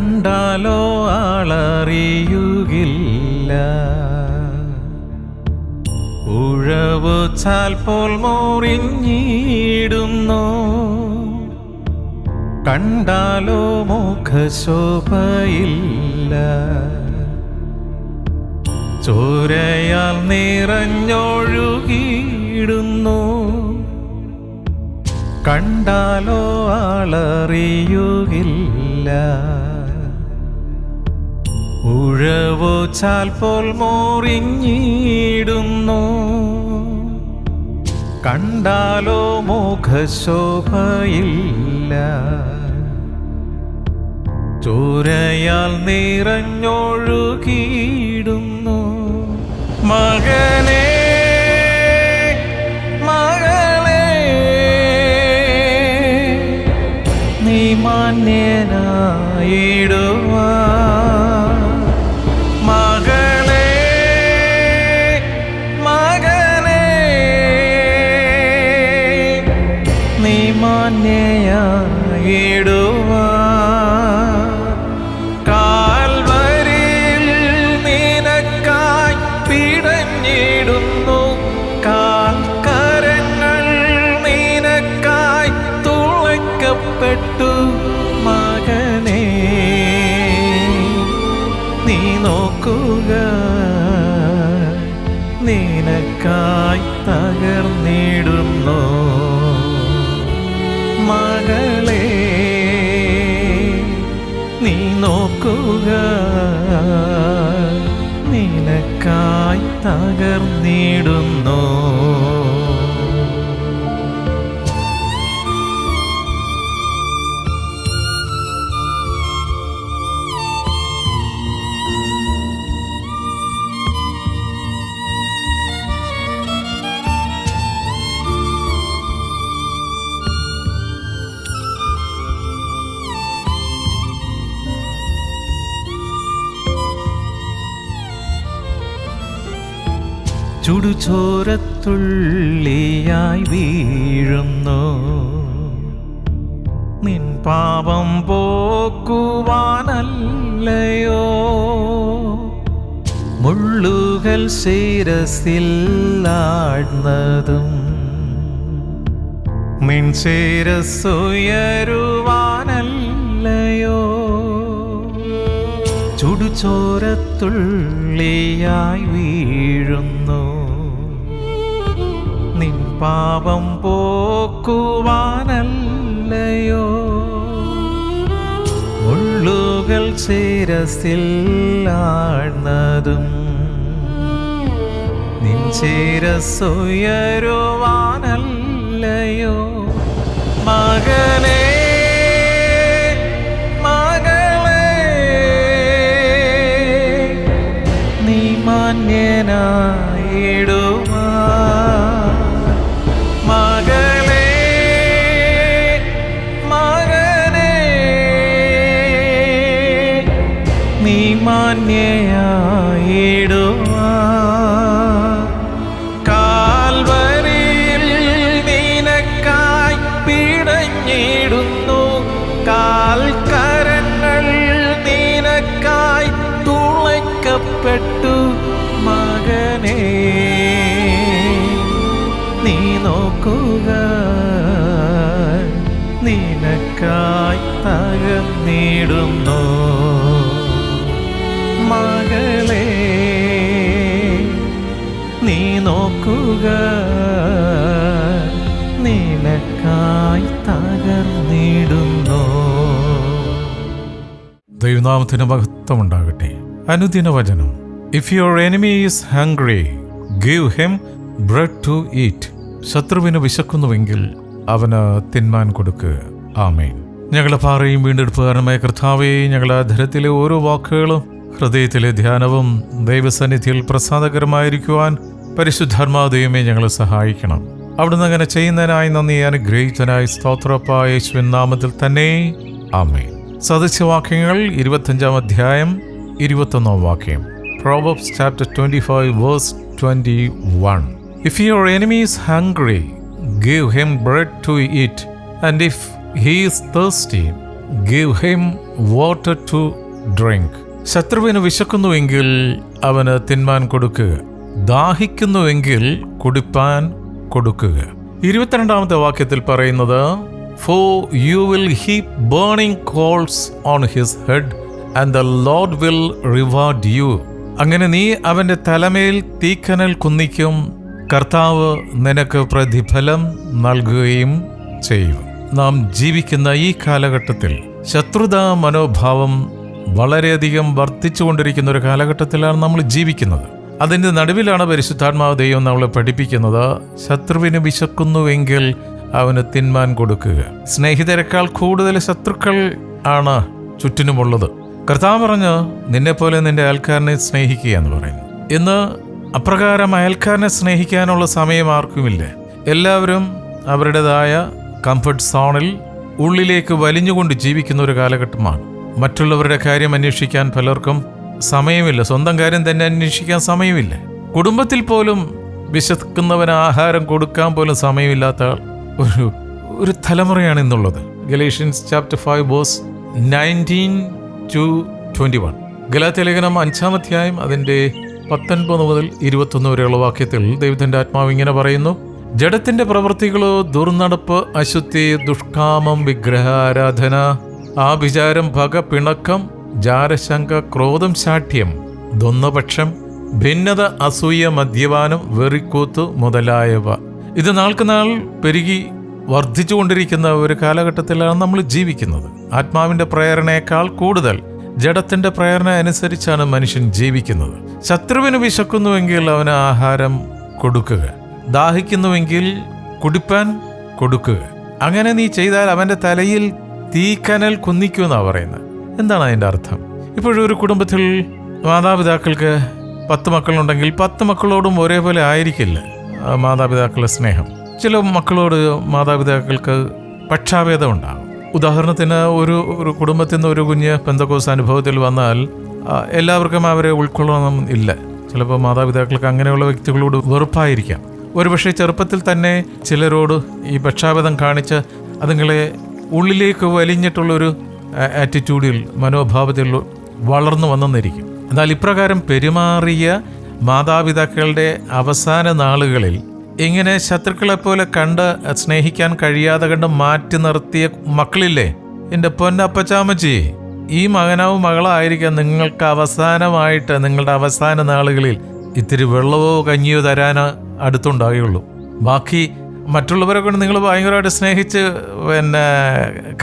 കണ്ടാലോ ആളറിയുകില്ല. ഉഴവു ചാൽപോൽ മോറിഞ്ഞിടുന്നു. കണ്ടാലോ മുഖശോഭയില്ല. ചോരയാൽ നിറഞ്ഞൊഴുകിയിടുന്നു. കണ്ടാലോ ആളറിയുകില്ല. ഉഴവു ചാൽപോൽ മോറിഞ്ഞിടുന്നു. കണ്ടാലോ മുഖശോഭയില്ല ചോരയാൽ നിറഞ്ഞൊഴുകിയിടുന്നു. മകനേ തുളയ്ക്കപ്പെട്ടു മകനെ. നീ നോക്കുക നിനക്കായി തകർന്നിടുന്നു മകളെ. നീ നോക്കുക നിനക്കായി തകർന്നിടുന്നു ചുടുചോരത്തുള്ളിയായി വീഴുന്നു. നിൻ പാപം പോക്കുവാനല്ലയോ? മുള്ളുകൾ ശിരസില്ലാടുന്നതും നിൻ ശിരസ്സുയരുവാനല്ലയോ ചുടുചോരത്തുള്ളിയായി വീഴുന്നു. പാപം പോക്കുവാനല്ലയോ? മുള്ളുകൾ ശിരസിൽ ആഴ്ന്നതും നിൻ ശിരസ്സുയരുവാനല്ലയോ മകനേ നോക്കുക നിനക്കായി തകർന്നിടുന്നു. ദൈവനാമത്തിന് മഹത്വമുണ്ടാകട്ടെ. അനുദിന വചനം if your enemy is hungry give him bread to eat ശത്രുവിന് വിശക്കുന്നുവെങ്കിൽ അവന് തിന്മാൻ കൊടുക്കുക ആമേൻ. ഞങ്ങളുടെ പാറയും വീണ്ടെടുപ്പുകാരനുമായ കർത്താവേ ഞങ്ങളുടെ ധരത്തിലെ ഓരോ വാക്കുകളും ഹൃദയത്തിലെ ധ്യാനവും ദൈവസന്നിധിയിൽ പ്രസാദകരമായിരിക്കുവാൻ പരിശുദ്ധാത്മാദൈവമേ ഞങ്ങളെ സഹായിക്കണം. അവിടുന്ന് അങ്ങനെ ചെയ്യുന്നതിനായി നന്ദി. അനുഗ്രഹിച്ചനായി സ്തോത്രപ്പ യേശുവിൻ നാമത്തിൽ തന്നെ. ആമേ സദസ്യവാക്യങ്ങൾ ഇരുപത്തഞ്ചാം അധ്യായം ഇരുപത്തൊന്നാം വാക്യം. Proverbs chapter twenty five verse twenty one if your enemy's hungry give him bread to eat and if he's thirsty give him water to drink ശത്രുവിന് വിശക്കുന്നുവെങ്കിൽ അവന് തിന്മാൻ കൊടുക്കുക ദാഹിക്കുന്നുവെങ്കിൽ കുടിപ്പാൻ കൊടുക്കുക. ഇരുപത്തിരണ്ടാമത്തെ വാക്യത്തിൽ പറയുന്നത് for you will heap burning coals on his head and the Lord will reward you അങ്ങനെ നീ അവന്റെ തലമേൽ തീക്കനൽ കുന്നിക്കും കർത്താവ് നിനക്ക് പ്രതിഫലം നൽകുകയും ചെയ്യും. നാം ജീവിക്കുന്ന ഈ കാലഘട്ടത്തിൽ ശത്രുതാ മനോഭാവം വളരെയധികം വർദ്ധിച്ചുകൊണ്ടിരിക്കുന്ന ഒരു കാലഘട്ടത്തിലാണ് നമ്മൾ ജീവിക്കുന്നത്. അതിന്റെ നടുവിലാണ് പരിശുദ്ധാത്മാവ് ദൈവം നമ്മളെ പഠിപ്പിക്കുന്നത്. ശത്രുവിന് വിശക്കുന്നുവെങ്കിൽ അവന് തിന്മാൻ കൊടുക്കുക. സ്നേഹിതരെക്കാൾ കൂടുതൽ ശത്രുക്കൾ ആണ് ചുറ്റിനുമുള്ളത്. കർത്താവ് പറഞ്ഞു നിന്നെപ്പോലെ നിന്റെ അയൽക്കാരനെ സ്നേഹിക്കുക എന്ന് പറയുന്നു. ഇന്ന് അപ്രകാരം അയൽക്കാരനെ സ്നേഹിക്കാനുള്ള സമയം ആർക്കുമില്ല. എല്ലാവരും അവരുടേതായ കംഫർട്ട് സോണിൽ ഉള്ളിലേക്ക് വലിഞ്ഞുകൊണ്ട് ജീവിക്കുന്ന ഒരു കാലഘട്ടമാണ്. മറ്റുള്ളവരുടെ കാര്യം അന്വേഷിക്കാൻ പലർക്കും സമയമില്ല. സ്വന്തം കാര്യം തന്നെ അന്വേഷിക്കാൻ സമയമില്ല. കുടുംബത്തിൽ പോലും വിശക്കുന്നവന് ആഹാരം കൊടുക്കാൻ പോലും സമയമില്ലാത്ത ഒരു ഒരു തലമുറയാണ് ഇന്നുള്ളത്. Galatians chapter five verses nineteen to twenty one Galatia ലേഖനം അഞ്ചാം അധ്യായം അതിന്റെ പത്തൊൻപത് മുതൽ ഇരുപത്തൊന്ന് വരെയുള്ള വാക്യത്തിൽ ദൈവത്തിന്റെ ആത്മാവ് ഇങ്ങനെ പറയുന്നു ജഡത്തിന്റെ പ്രവൃത്തികളോ ദുർനടപ്പ് അശുദ്ധി ദുഷ്കാമം വിഗ്രഹാരാധന ആഭിചാരം ഭഗ പിണക്കം ജാരശങ്ക ക്രോധം ശാഠ്യം ദ്വന്ദ്പക്ഷം ഭിന്നത അസൂയ മദ്യപാനം വെറിക്കൂത്ത് മുതലായവ. ഇത് നാൾക്ക് നാൾ പെരുകി വർദ്ധിച്ചുകൊണ്ടിരിക്കുന്ന ഒരു കാലഘട്ടത്തിലാണ് നമ്മൾ ജീവിക്കുന്നത്. ആത്മാവിന്റെ പ്രേരണയേക്കാൾ കൂടുതൽ ജഡത്തിന്റെ പ്രേരണ അനുസരിച്ചാണ് മനുഷ്യൻ ജീവിക്കുന്നത്. ശത്രുവിന് വിശക്കുന്നുവെങ്കിൽ അവന് ആഹാരം കൊടുക്കുക. ദാഹിക്കുന്നുവെങ്കിൽ കുടിപ്പാൻ കൊടുക്കുക. അങ്ങനെ നീ ചെയ്താൽ അവന്റെ തലയിൽ തീക്കനൽ കുന്നിക്കുമെന്നാണ് പറയുന്നത്. എന്താണ് അതിന്റെ അർത്ഥം? ഇപ്പോഴും ഒരു കുടുംബത്തിൽ മാതാപിതാക്കൾക്ക് പത്ത് മക്കളുണ്ടെങ്കിൽ പത്ത് മക്കളോടും ഒരേപോലെ ആയിരിക്കില്ല മാതാപിതാക്കളുടെ സ്നേഹം. ചില മക്കളോട് മാതാപിതാക്കൾക്ക് പക്ഷാഭേദം ഉണ്ടാകും ഉദാഹരണത്തിന് ഒരു ഒരു കുടുംബത്തിൽ നിന്ന് ഒരു കുഞ്ഞ് പെന്തക്കോസ് അനുഭവത്തിൽ വന്നാൽ എല്ലാവർക്കും അവരെ ഉൾക്കൊള്ളണം ഇല്ല. ചിലപ്പോൾ മാതാപിതാക്കൾക്ക് അങ്ങനെയുള്ള വ്യക്തികളോട് വെറുപ്പായിരിക്കാം. ഒരുപക്ഷെ ചെറുപ്പത്തിൽ തന്നെ ചിലരോട് ഈ പക്ഷാഭേദം കാണിച്ച് അതുങ്ങളെ ഉള്ളിലേക്ക് വലിഞ്ഞിട്ടുള്ളൊരു ആറ്റിറ്റ്യൂഡിൽ മനോഭാവത്തിൽ വളർന്നു വന്നെന്നിരിക്കും. എന്നാൽ ഇപ്രകാരം പെരുമാറിയ മാതാപിതാക്കളുടെ അവസാന നാളുകളിൽ ഇങ്ങനെ ശത്രുക്കളെപ്പോലെ കണ്ട് സ്നേഹിക്കാൻ കഴിയാതെ കണ്ട് മാറ്റി നിർത്തിയ മക്കളില്ലേ? എന്റെ പൊന്നപ്പച്ചാമച്ചി ഈ മകനാവും മകളായിരിക്കാം നിങ്ങൾക്ക് അവസാനമായിട്ട് നിങ്ങളുടെ അവസാന നാളുകളിൽ ഇത്തിരി വെള്ളവോ കഞ്ഞിയോ തരാൻ അടുത്തുണ്ടാകുകയുള്ളൂ ബാക്കി മറ്റുള്ളവരെ കൊണ്ട് നിങ്ങൾ ഭയങ്കരമായിട്ട് സ്നേഹിച്ച് പിന്നെ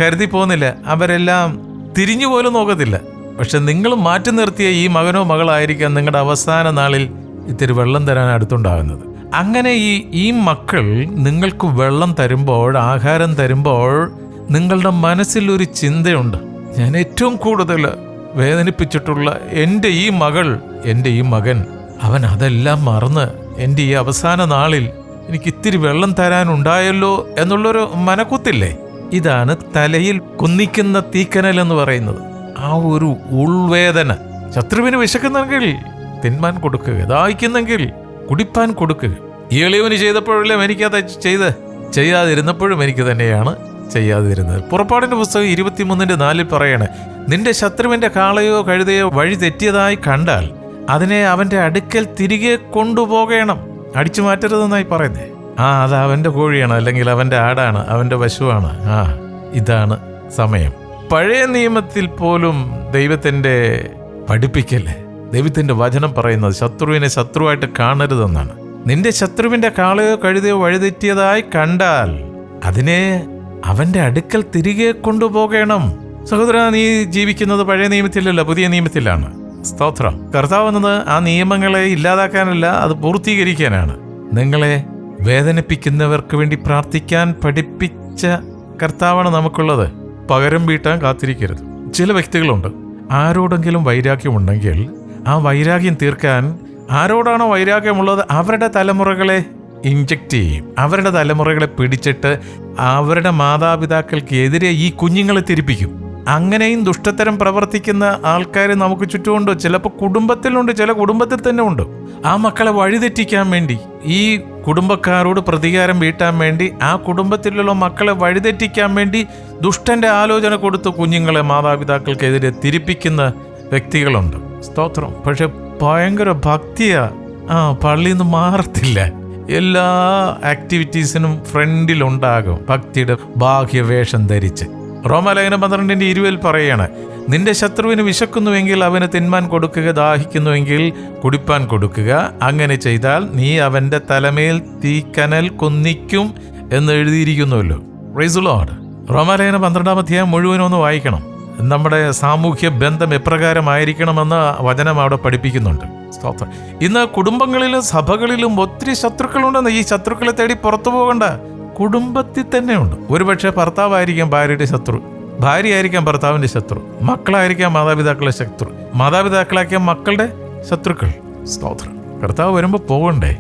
കരുതി പോകുന്നില്ല. അവരെല്ലാം തിരിഞ്ഞു പോലും നോക്കത്തില്ല. പക്ഷെ നിങ്ങൾ മാറ്റി നിർത്തിയ ഈ മകനോ മകളായിരിക്കാം നിങ്ങളുടെ അവസാന നാളിൽ ഇത്തിരി വെള്ളം തരാൻ അടുത്തുണ്ടാകുന്നത്. അങ്ങനെ ഈ ഈ മക്കൾ നിങ്ങൾക്ക് വെള്ളം തരുമ്പോൾ ആഹാരം തരുമ്പോൾ നിങ്ങളുടെ മനസ്സിൽ ഒരു ചിന്തയുണ്ട്. ഞാൻ ഏറ്റവും കൂടുതൽ വേദനിപ്പിച്ചിട്ടുള്ള എന്റെ ഈ മകൾ എന്റെ ഈ മകൻ അവൻ അതെല്ലാം മറന്ന് എന്റെ ഈ അവസാന നാളിൽ എനിക്ക് ഇത്തിരി വെള്ളം തരാനുണ്ടായല്ലോ എന്നുള്ളൊരു മനക്കുത്തില്ലേ? ഇതാണ് തലയിൽ കുന്നിക്കുന്ന തീക്കനൽ എന്ന് പറയുന്നത്. ആ ഒരു ഉൾവേദന. ശത്രുവിന് വിശക്കുന്നെങ്കിൽ തിന്മാൻ കൊടുക്കുക ദാഹിക്കുന്നെങ്കിൽ കുടിപ്പാൻ കൊടുക്കുക. ഈ എളിയവന് ചെയ്തപ്പോഴല്ലേ എനിക്കത് ചെയ്ത് ചെയ്യാതിരുന്നപ്പോഴും എനിക്ക് തന്നെയാണ് ചെയ്യാതിരുന്നത്. പുറപ്പാടിന്റെ പുസ്തകം ഇരുപത്തിമൂന്നിന്റെ നാലിൽ പറയണേ നിന്റെ ശത്രുവിന്റെ കാളയോ കഴുതയോ വഴി തെറ്റിയതായി കണ്ടാൽ അതിനെ അവന്റെ അടുക്കൽ തിരികെ കൊണ്ടുപോകണം. അടിച്ചു മാറ്റരുതെന്നായി പറയുന്നേ. ആ അത് അവന്റെ കോഴിയാണ് അല്ലെങ്കിൽ അവന്റെ ആടാണ് അവന്റെ പശുവാണ്. ആ ഇതാണ് സമയം. പഴയ നിയമത്തിൽ പോലും ദൈവത്തിന്റെ പഠിപ്പിക്കല്ലേ? ദൈവത്തിന്റെ വചനം പറയുന്നത് ശത്രുവിനെ ശത്രുവായിട്ട് കാണരുതെന്നാണ്. നിന്റെ ശത്രുവിന്റെ കാളയോ കഴുതയോ വഴിതെറ്റിയതായി കണ്ടാൽ അതിനെ അവന്റെ അടുക്കൽ തിരികെ കൊണ്ടുപോകണം. സഹോദര നീ ജീവിക്കുന്നത് പഴയ നിയമത്തിലല്ല പുതിയ നിയമത്തിലാണ്. സ്തോത്രം. കർത്താവ് എന്നത് ആ നിയമങ്ങളെ ഇല്ലാതാക്കാനല്ല അത് പൂർത്തീകരിക്കാനാണ്. നിങ്ങളെ വേദനിപ്പിക്കുന്നവർക്ക് വേണ്ടി പ്രാർത്ഥിക്കാൻ പഠിപ്പിച്ച കർത്താവാണ് നമുക്കുള്ളത്. പകരം വീട്ടാൻ കാത്തിരിക്കരുത്. ചില വ്യക്തികളുണ്ട്. ആരോടെങ്കിലും വൈരാഗ്യമുണ്ടെങ്കിൽ ആ വൈരാഗ്യം തീർക്കാൻ ആരോടാണോ വൈരാഗ്യമുള്ളത് അവരുടെ തലമുറകളെ ഇഞ്ചക്ട് ചെയ്യും. അവരുടെ തലമുറകളെ പിടിച്ചിട്ട് അവരുടെ മാതാപിതാക്കൾക്ക് എതിരെ ഈ കുഞ്ഞുങ്ങളെ തിരിപ്പിക്കും. അങ്ങനെയും ദുഷ്ടത്തരം പ്രവർത്തിക്കുന്ന ആൾക്കാർ നമുക്ക് ചുറ്റുമുണ്ട്? ചിലപ്പോൾ കുടുംബത്തിലുണ്ട് ചില കുടുംബത്തിൽ തന്നെ ഉണ്ട്. ആ മക്കളെ വഴിതെറ്റിക്കാൻ വേണ്ടി ഈ കുടുംബക്കാരോട് പ്രതികാരം വീട്ടാൻ വേണ്ടി ആ കുടുംബത്തിലുള്ള മക്കളെ വഴിതെറ്റിക്കാൻ വേണ്ടി ദുഷ്ടന്റെ ആലോചന കൊടുത്ത് കുഞ്ഞുങ്ങളെ മാതാപിതാക്കൾക്കെതിരെ തിരിപ്പിക്കുന്ന വ്യക്തികളുണ്ട്. സ്തോത്രം. പക്ഷെ ഭയങ്കര ഭക്തിയാ. ആ പള്ളിയിൽ നിന്ന് മാറത്തില്ല. എല്ലാ ആക്ടിവിറ്റീസിനും ഫ്രണ്ടിലുണ്ടാകും ഭക്തിയുടെ ബാഹ്യവേഷം ധരിച്ച്. റോമാലേഖനം പന്ത്രണ്ടിന്റെ ഇരുവിൽ പറയാണ് നിന്റെ ശത്രുവിന് വിശക്കുന്നുവെങ്കിൽ അവന് തിന്മാൻ കൊടുക്കുക ദാഹിക്കുന്നുവെങ്കിൽ കുടിപ്പാൻ കൊടുക്കുക. അങ്ങനെ ചെയ്താൽ നീ അവന്റെ തലമേൽ തീക്കനൽ കൊന്നിക്കും എന്ന് എഴുതിയിരിക്കുന്നുവല്ലോ. റൈസുലോഡ് റോമാലേഖനം പന്ത്രണ്ടാം അധ്യായം ഒന്ന് വായിക്കണം. നമ്മുടെ സാമൂഹ്യ ബന്ധം എപ്രകാരമായിരിക്കണമെന്ന് വചനം അവിടെ പഠിപ്പിക്കുന്നുണ്ട്. ഇന്ന് കുടുംബങ്ങളിലും സഭകളിലും ഒത്തിരി ശത്രുക്കളുണ്ടെന്ന് ഈ ശത്രുക്കളെ തേടി പുറത്തു പോകണ്ട. കുടുംബത്തിൽ തന്നെയുണ്ട് ഒരുപക്ഷെ ഭർത്താവായിരിക്കാം ഭാര്യയുടെ ശത്രു ഭാര്യയായിരിക്കാം ഭർത്താവിന്റെ ശത്രു മക്കളായിരിക്കാം മാതാപിതാക്കളുടെ ശത്രു മാതാപിതാക്കളാക്കിയ മക്കളുടെ ശത്രുക്കൾ. സ്തോത്രം. കർത്താവ് വരുമ്പോൾ പോകണ്ടേ?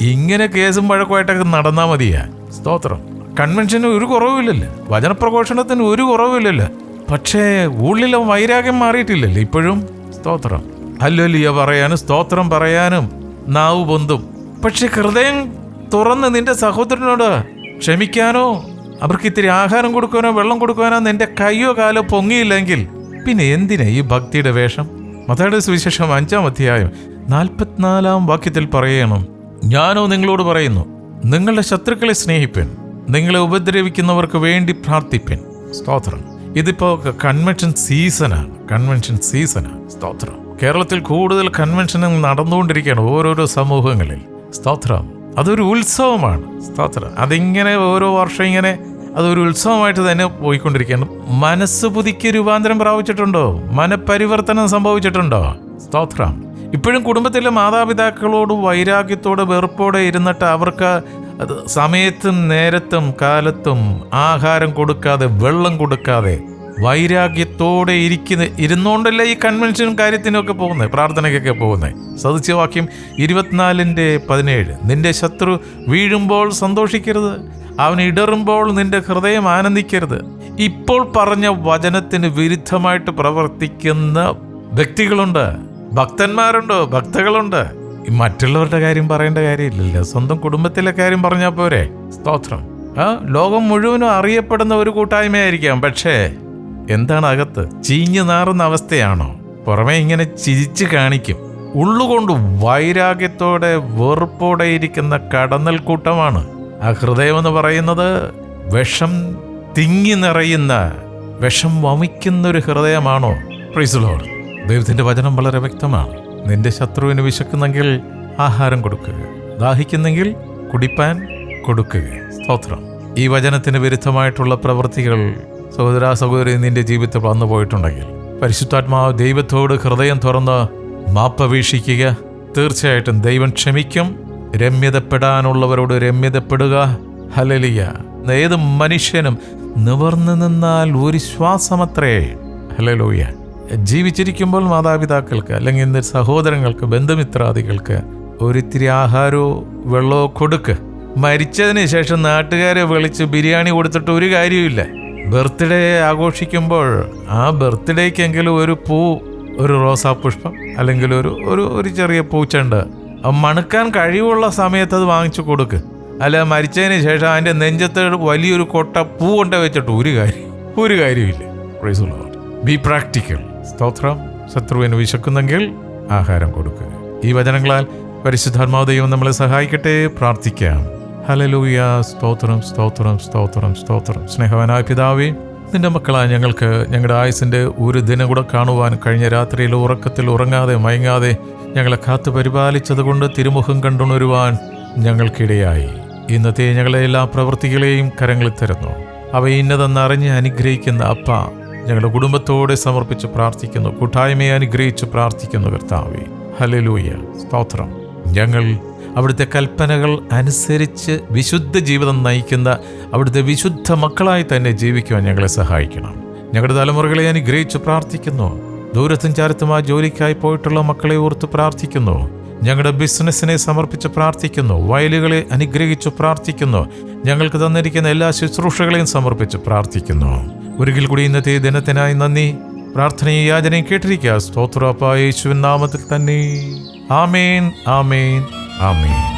ഇങ്ങനെ കേസും വഴക്കുമായിട്ടൊക്കെ നടന്നാ മതിയാ. സ്തോത്രം. കൺവെൻഷന് ഒരു കുറവുമില്ലല്ലോ. വചനപ്രഘോഷണത്തിന് ഒരു കുറവുമില്ലല്ലോ. പക്ഷേ ഉള്ളിലെ വൈരാഗ്യം മാറിയിട്ടില്ലല്ലോ ഇപ്പോഴും. സ്തോത്രം. അല്ലല്ലിയ പറയാനും സ്തോത്രം പറയാനും നാവ് പൊന്തും പക്ഷെ ഹൃദയം തുറന്ന് നിന്റെ സഹോദരനോട് ക്ഷമിക്കാനോ? അവർക്ക് ഇത്തിരി ആഹാരം കൊടുക്കാനോ വെള്ളം കൊടുക്കാനോ നിന്റെ കൈയോ കാലോ പൊങ്ങിയില്ലെങ്കിൽ പിന്നെ എന്തിനാ ഈ ഭക്തിയുടെ വേഷം? മതയുടെ സുവിശേഷം അഞ്ചാം അധ്യായം നാൽപ്പത്തിനാലാം വാക്യത്തിൽ പറയണം. ഞാനോ നിങ്ങളോട് പറയുന്നു നിങ്ങളുടെ ശത്രുക്കളെ സ്നേഹിപ്പൻ നിങ്ങളെ ഉപദ്രവിക്കുന്നവർക്ക് വേണ്ടി പ്രാർത്ഥിപ്പൻ. സ്തോത്രം. ഇതിപ്പോ കൺവെൻഷൻ സീസണാണ് കൺവെൻഷൻ സീസണാണ് സ്തോത്രം. കേരളത്തിൽ കൂടുതൽ കൺവെൻഷൻ നടന്നുകൊണ്ടിരിക്കുകയാണ് ഓരോരോ സമൂഹങ്ങളിൽ. സ്തോത്രം. അതൊരു ഉത്സവമാണ്. സ്തോത്രം. അതിങ്ങനെ ഓരോ വർഷം ഇങ്ങനെ അതൊരു ഉത്സവമായിട്ട് തന്നെ പോയിക്കൊണ്ടിരിക്കുകയാണ്. മനസ്സ് പുതുക്കി രൂപാന്തരം പ്രാപിച്ചിട്ടുണ്ടോ? മനപരിവർത്തനം സംഭവിച്ചിട്ടുണ്ടോ? സ്തോത്രം. ഇപ്പോഴും കുടുംബത്തിലെ മാതാപിതാക്കളോട് വൈരാഗ്യത്തോടെ വെറുപ്പോടെ ഇരുന്നിട്ട് അവർക്ക് സമയത്തും നേരത്തും കാലത്തും ആഹാരം കൊടുക്കാതെ വെള്ളം കൊടുക്കാതെ വൈരാഗ്യത്തോടെ ഇരിക്കുന്ന ഇരുന്നുകൊണ്ടല്ലേ ഈ കൺവെൻഷനും കാര്യത്തിനൊക്കെ പോകുന്നത് പ്രാർത്ഥനയ്ക്കൊക്കെ പോകുന്നത് സദസ്യവാക്യം ഇരുപത്തിനാലിന്റെ പതിനേഴ്. നിന്റെ ശത്രു വീഴുമ്പോൾ സന്തോഷിക്കരുത്. അവൻ ഇടറുമ്പോൾ നിന്റെ ഹൃദയം ആനന്ദിക്കരുത്. ഇപ്പോൾ പറഞ്ഞ വചനത്തിന് വിരുദ്ധമായിട്ട് പ്രവർത്തിക്കുന്ന വ്യക്തികളുണ്ട്. ഭക്തന്മാരുണ്ട് ഭക്തകളുണ്ട്. മറ്റുള്ളവരുടെ കാര്യം പറയേണ്ട കാര്യമില്ലല്ലോ. സ്വന്തം കുടുംബത്തിലെ കാര്യം പറഞ്ഞാൽ പോരെ? സ്തോത്രം. ലോകം മുഴുവനും അറിയപ്പെടുന്ന ഒരു കൂട്ടായ്മയായിരിക്കാം. പക്ഷേ എന്താണ് അകത്ത് ചീഞ്ഞു നാറുന്ന അവസ്ഥയാണോ? പുറമെ ഇങ്ങനെ ചിരിച്ചു കാണിക്കും. ഉള്ളുകൊണ്ട് വൈരാഗ്യത്തോടെ വെറുപ്പോടെ ഇരിക്കുന്ന കടന്നൽ കൂട്ടമാണ് ആ ഹൃദയമെന്ന് പറയുന്നത് വിഷം തിങ്ങി നിറയുന്ന വിഷം വമിക്കുന്ന ഒരു ഹൃദയമാണോ പ്രീസുലോട് ദൈവത്തിന്റെ വചനം വളരെ വ്യക്തമാണ്. നിന്റെ ശത്രുവിന് വിശക്കുന്നെങ്കിൽ ആഹാരം കൊടുക്കുക. ദാഹിക്കുന്നെങ്കിൽ കുടിപ്പാൻ കൊടുക്കുക. സ്തോത്രം. ഈ വചനത്തിന് വിരുദ്ധമായിട്ടുള്ള പ്രവൃത്തികൾ സഹോദര സഹോദരി നിന്റെ ജീവിതത്തിൽ വന്നു പോയിട്ടുണ്ടെങ്കിൽ പരിശുദ്ധാത്മാവ് ദൈവത്തോട് ഹൃദയം തുറന്ന് മാപ്പപേക്ഷിക്കുക തീർച്ചയായിട്ടും ദൈവം ക്ഷമിക്കും. രമ്യതപ്പെടാനുള്ളവരോട് രമ്യതപ്പെടുക. ഹലലിയ ഏത് മനുഷ്യനും നിവർന്നു നിന്നാൽ ഒരു ശ്വാസമത്രേ. ഹലലോയ ജീവിച്ചിരിക്കുമ്പോൾ മാതാപിതാക്കൾക്ക് അല്ലെങ്കിൽ ഇന്ന് സഹോദരങ്ങൾക്ക് ബന്ധുമിത്രാദികൾക്ക് ഒരിത്തിരി ആഹാരമോ വെള്ളമോ കൊടുക്ക്. മരിച്ചതിന് ശേഷം നാട്ടുകാരെ വിളിച്ച് ബിരിയാണി കൊടുത്തിട്ട് ഒരു കാര്യമില്ല ബർത്ത്ഡേ ആഘോഷിക്കുമ്പോൾ ആ ബർത്ത്ഡേക്കെങ്കിലും ഒരു പൂ ഒരു റോസാപുഷ്പം അല്ലെങ്കിൽ ഒരു ഒരു ഒരു ചെറിയ പൂച്ചണ്ട്. മണുക്കാൻ കഴിവുള്ള സമയത്ത് അത് വാങ്ങിച്ചു കൊടുക്ക്. അല്ല മരിച്ചതിന് ശേഷം അതിന്റെ നെഞ്ചത്ത് വലിയൊരു കൊട്ട പൂ കൊണ്ട് വെച്ചിട്ട് ഒരു കാര്യം ഒരു കാര്യമില്ല. ബി പ്രാക്ടിക്കൽ സ്തോത്രം. ശത്രുവിന് വിശക്കുന്നെങ്കിൽ ആഹാരം കൊടുക്കുക ഈ വചനങ്ങളാൽ പരിശുദ്ധാത്മാവ് ദൈവം നമ്മളെ സഹായിക്കട്ടെ. പ്രാർത്ഥിക്കാം. ഹലലൂയ സ്തോത്രം സ്തോത്രം സ്തോത്രം സ്തോത്രം. സ്നേഹവനായ പിതാവേ നിന്റെ മക്കളായ ഞങ്ങൾക്ക് ഞങ്ങളുടെ ആയുസിന്റെ ഒരു ദിനം കൂടെ കാണുവാൻ കഴിഞ്ഞ രാത്രിയിൽ ഉറക്കത്തിൽ ഉറങ്ങാതെ മയങ്ങാതെ ഞങ്ങളെ കാത്തു പരിപാലിച്ചതുകൊണ്ട് തിരുമുഖം കണ്ടുണരുവാൻ ഞങ്ങൾക്കിടയായി. ഇന്നത്തെ ഞങ്ങളെ എല്ലാ പ്രവൃത്തികളെയും കരങ്ങളിൽ തരുന്നു. അവ ഇന്നതെന്ന് അറിഞ്ഞ് അനുഗ്രഹിക്കുന്ന അപ്പ ഞങ്ങളുടെ കുടുംബത്തോടെ സമർപ്പിച്ച് പ്രാർത്ഥിക്കുന്നു. കൂട്ടായ്മയെ അനുഗ്രഹിച്ച് പ്രാർത്ഥിക്കുന്നു കർത്താവെ. ഹലലൂയ സ്തോത്രം. ഞങ്ങൾ അവിടുത്തെ കൽപ്പനകൾ അനുസരിച്ച് വിശുദ്ധ ജീവിതം നയിക്കുന്ന അവിടുത്തെ വിശുദ്ധ മക്കളായി തന്നെ ജീവിക്കുവാൻ ഞങ്ങളെ സഹായിക്കണം. ഞങ്ങളുടെ തലമുറകളെ അനുഗ്രഹിച്ച് പ്രാർത്ഥിക്കുന്നു. ദൂരത്തും ചാരത്തുമായ ജോലിക്കായി പോയിട്ടുള്ള മക്കളെ ഓർത്ത് പ്രാർത്ഥിക്കുന്നു. ഞങ്ങളുടെ ബിസിനസ്സിനെ സമർപ്പിച്ച് പ്രാർത്ഥിക്കുന്നു. വയലുകളെ അനുഗ്രഹിച്ചു പ്രാർത്ഥിക്കുന്നു. ഞങ്ങൾക്ക് തന്നിരിക്കുന്ന എല്ലാ ശുശ്രൂഷകളെയും സമർപ്പിച്ച് പ്രാർത്ഥിക്കുന്നു. ഒരിക്കൽ കൂടി ഇന്നത്തെ ദിനത്തിനായി നന്ദി. പ്രാർത്ഥനയും യാചനയും കേട്ടിരിക്കുക. സ്തോത്രപ്പ യേശുവിൻ നാമത്തിൽ തന്നെ. ആമേൻ ആമേൻ. ആമേൻ.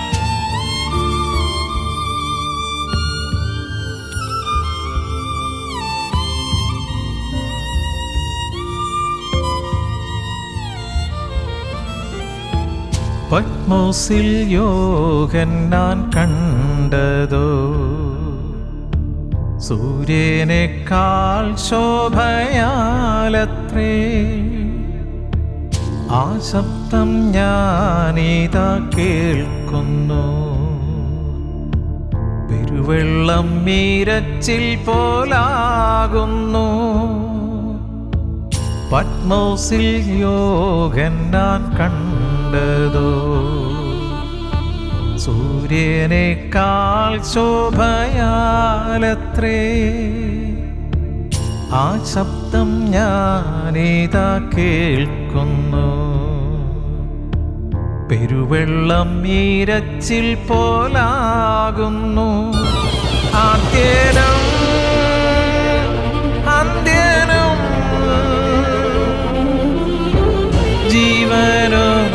പത്മോസിൽ യോഗൻ നാൻ കണ്ടതോ? സൂര്യനേക്കാൾ ശോഭയാലത്രേ. ആ ശബ്ദം ഞാനിതാ കേൾക്കുന്നു. പെരുവെള്ളം മീരച്ചിൽ പോലാകുന്നു. പത്മോസിൽ യോഗൻ ഞാൻ കണ്ടതോ? സൂര്യനേക്കാൾ ശോഭയാലത്രേ. ആ ശബ്ദം ഞാനേതാ കേൾക്കുന്നു. പെരുവെള്ളം ഈരച്ചിൽ പോലാകുന്നു. ആദ്യനം അന്ത്യനം ജീവനോ